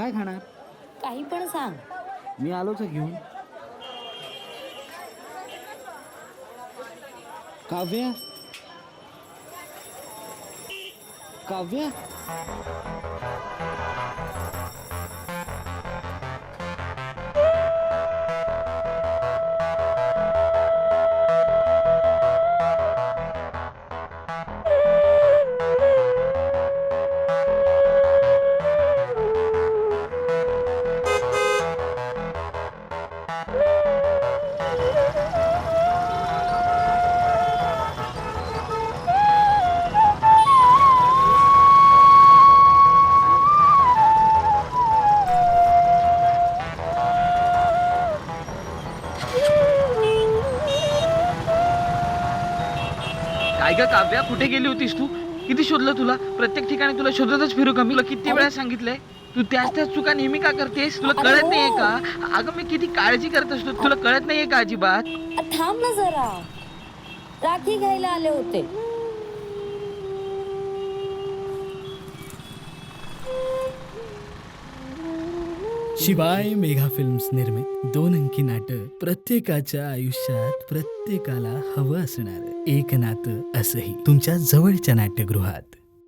काय खाणार? काही पण सांग. मी आलोच आहे घेऊन. काव्या? काव्या? काय ग काव्या कुठे गेली होतीस तू? किती शोधलं तुला? प्रत्येक ठिकाणी तुला शोधतच फिरू का? मी तुला किती वेळा सांगितलंय तू त्याच त्याच चुका नेहमी का करतेस? तुला कळत नाहीये का? अगं मी किती काळजी करत असतो. तुला कळत नाहीये का अजिबात? थांब ना जरा. राखी घ्यायला आले होते. शिवाय मेघा फिल्म्स निर्मित दोन अंकी नाटक प्रत्येकाच्या आयुष्यात प्रत्येकाला हवं असणार. एक नातं असंही तुमच्या जवळच्या नाट्यगृहात.